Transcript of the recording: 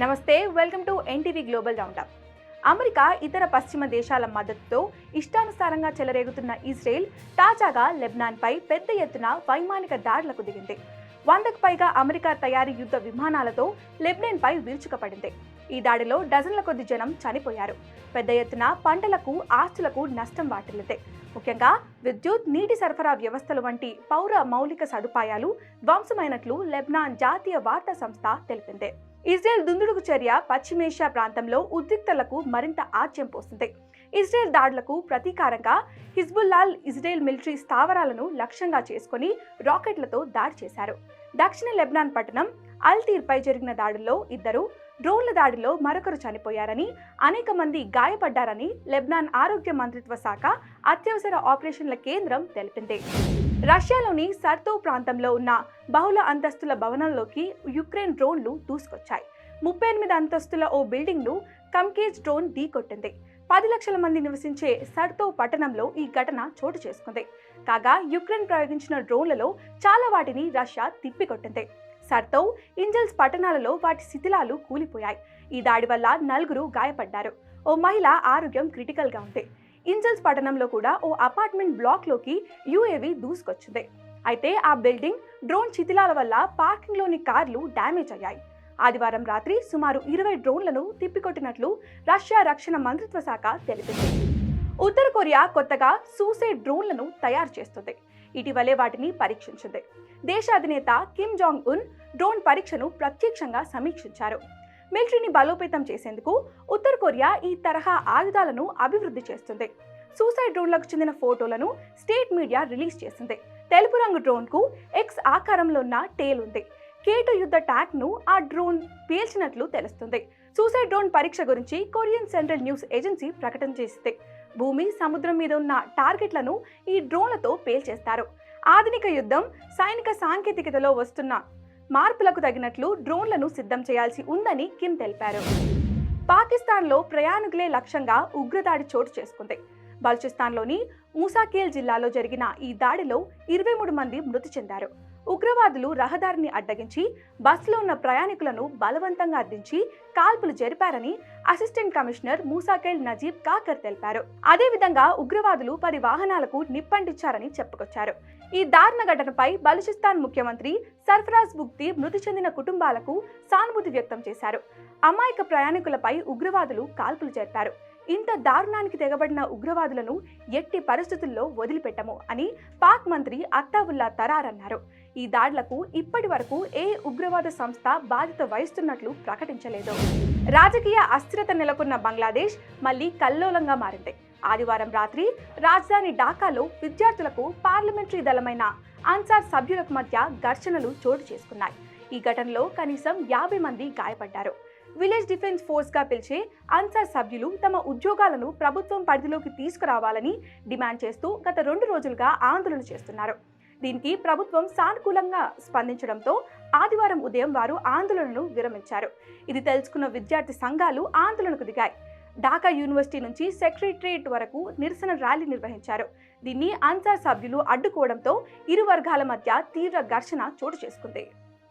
నమస్తే welcome to NTV global roundup America ఇతర పశ్చిమ దేశాల మద్దతుతో ఇష్టానుసారంగా చెలరేగుతున్న ఇజ్రాయెల్ తాజాగా లెబనాన్పై పెద్ద ఎత్తున వైమానిక దాడులకు దిగింది. వందకు పైగా అమెరికా తయారీ యుద్ధ విమానాలతో లెబ్నాన్పై విరుచుకపడింది. ఈ దాడిలో డజన్ల కొద్ది జనం చనిపోయారు. పెద్ద ఎత్తున పంటలకు ఆస్తులకు నష్టం వాటిల్లితే. ముఖ్యంగా విద్యుత్ నీటి సరఫరా వ్యవస్థలు వంటి పౌర మౌలిక సదుపాయాలు ధ్వంసమైనట్లు లెబనాన్ జాతీయ వార్తా సంస్థ తెలిపింది. ఇజ్రాయెల్ దుందుడుకు చర్య పశ్చిమేషియా ప్రాంతంలో ఉద్రిక్తలకు మరింత ఆజ్యం పోస్తుంది ఇజ్రాయెల్ దాడులకు ప్రతీకారంగా హిజ్బుల్లాల్ ఇజ్రాయెల్ మిలిటరీ స్థావరాలను లక్ష్యంగా చేసుకుని రాకెట్లతో దాడి చేశారు. దక్షిణ లెబనాన్ పట్టణం అల్తీర్పై జరిగిన దాడుల్లో ఇద్దరు డ్రోన్ల దాడిలో మరొకరు చనిపోయారని అనేక మంది గాయపడ్డారని లెబనాన్ ఆరోగ్య మంత్రిత్వ శాఖ అత్యవసర ఆపరేషన్ల కేంద్రం తెలిపింది. రష్యాలోని సర్తో ప్రాంతంలో ఉన్న బహుళ అంతస్తుల భవనంలోకి యుక్రెయిన్ డ్రోన్లు దూసుకొచ్చాయి. ముప్పై ఎనిమిది అంతస్తుల ఓ బిల్డింగ్ను కమ్కేజ్ డ్రోన్ ఢీకొట్టింది పది లక్షల మంది నివసించే సర్తో పట్టణంలో ఈ ఘటన చోటు చేసుకుంది. కాగా యుక్రెయిన్ ప్రయోగించిన డ్రోన్లలో చాలా వాటిని రష్యా తిప్పికొట్టింది. సర్తో ఇంజల్స్ పట్టణాలలో వాటి శిథిలాలు కూలిపోయాయి. ఈ దాడి వల్ల నలుగురు గాయపడ్డారు. ఓ మహిళ ఆరోగ్యం క్రిటికల్గా ఉంది. ఇంజల్స్ పట్టణంలో కూడా ఓ అపార్ట్మెంట్ బ్లాక్లోకి యుఏవి దూసుకొచ్చింది. అయితే ఆ బిల్డింగ్ డ్రోన్ శిథిలాల వల్ల పార్కింగ్లోని కార్లు డ్యామేజ్ అయ్యాయి. ఆదివారం రాత్రి సుమారు ఇరవై డ్రోన్లను తిప్పికొట్టినట్లు రష్యా రక్షణ మంత్రిత్వ శాఖ తెలిపింది. ఉత్తర కొరియా కొత్తగా సూసైడ్ డ్రోన్లను తయారు చేస్తుంది. ఇటీవలే వాటిని పరీక్షించింది. దేశ అధినేత కిమ్ జాంగ్ ఉన్ డ్రోన్ పరీక్షను ప్రత్యక్షంగా సమీక్షించారు. మిలిటరీని బలోపేతం చేసేందుకు ఉత్తర కొరియా ఈ తరహా ఆయుధాలను అభివృద్ధి చేస్తుంది. సూసైడ్ డ్రోన్లకు చెందిన ఫోటోలను స్టేట్ మీడియా రిలీజ్ చేసింది. తెలుపు రంగు డ్రోన్కు ఎక్స్ ఆకారంలో ఉన్న టేల్ ఉంది. కేటు యుద్ధ ట్యాక్ను ఆ డ్రోన్ పేల్చినట్లు తెలుస్తుంది. సూసైడ్ డ్రోన్ పరీక్ష గురించి కొరియన్ సెంట్రల్ న్యూస్ ఏజెన్సీ ప్రకటన చేసింది. భూమి సముద్రం మీద ఉన్న టార్గెట్లను ఈ డ్రోన్లతో పేల్చేస్తారు. ఆధునిక యుద్ధం సైనిక సాంకేతికతలో వస్తున్న మార్పులకు తగినట్లు డ్రోన్లను సిద్ధం చేయాల్సి ఉందని కిమ్ తెలిపారు. పాకిస్తాన్లో ప్రయాణికులే లక్ష్యంగా ఉగ్రదాడి చోటు చేసుకుంది. బల్చిస్తాన్లోని మూసాకేల్ జిల్లాలో జరిగిన ఈ దాడిలో ఇరవై మూడు మంది మృతి చెందారు. ఉగ్రవాదులు రహదారిని అడ్డగించి బస్సులో ఉన్న ప్రయాణికులను బలవంతంగా అద్దించి కాల్పులు జరిపారని అసిస్టెంట్ కమిషనర్ మూసాకేల్ నజీబ్ కాకర్ తెలిపారు. అదేవిధంగా ఉగ్రవాదులు పది వాహనాలకు నిప్పంటించారని చెప్పుకొచ్చారు. ఈ దారుణ ఘటనపై బలుచిస్తాన్ ముఖ్యమంత్రి సర్ఫరాజ్ బుక్తి మృతి చెందిన కుటుంబాలకు సానుభూతి వ్యక్తం చేశారు. అమాయక ప్రయాణికులపై ఉగ్రవాదులు కాల్పులు జరిపారు. ఇంత దారుణానికి తెగబడిన ఉగ్రవాదులను ఎట్టి పరిస్థితుల్లో వదిలిపెట్టము అని పాక్ మంత్రి అత్తావుల్లా తరార్ అన్నారు. ఈ దాడులకు ఇప్పటి వరకు ఏ ఉగ్రవాద సంస్థ బాధ్యత వహిస్తున్నట్లు ప్రకటించలేదు. రాజకీయ అస్థిరత నెలకొన్న బంగ్లాదేశ్ మళ్ళీ కల్లోలంగా మారింది. ఆదివారం రాత్రి రాజధాని ఢాకాలో విద్యార్థులకు పార్లమెంటరీ దళమైన అన్సార్ సభ్యులకు మధ్య ఘర్షణలు చోటు చేసుకున్నాయి. ఈ ఘటనలో కనీసం యాభై మంది గాయపడ్డారు. విలేజ్ డిఫెన్స్ ఫోర్స్గా పిలిచే అన్సార్ సభ్యులు తమ ఉద్యోగాలను ప్రభుత్వం పరిధిలోకి తీసుకురావాలని డిమాండ్ చేస్తూ గత రెండు రోజులుగా ఆందోళన చేస్తున్నారు. దీనికి ప్రభుత్వం సానుకూలంగా స్పందించడంతో ఆదివారం ఉదయం వారు ఆందోళనను విరమించారు. ఇది తెలుసుకున్న విద్యార్థి సంఘాలు ఆందోళనకు దిగాయి. ఢాకా యూనివర్సిటీ నుంచి సెక్రటరియట్ వరకు నిరసన ర్యాలీ నిర్వహించారు. దీన్ని అన్సార్ సభ్యులు అడ్డుకోవడంతో ఇరు వర్గాల మధ్య తీవ్ర ఘర్షణ చోటు చేసుకుంది.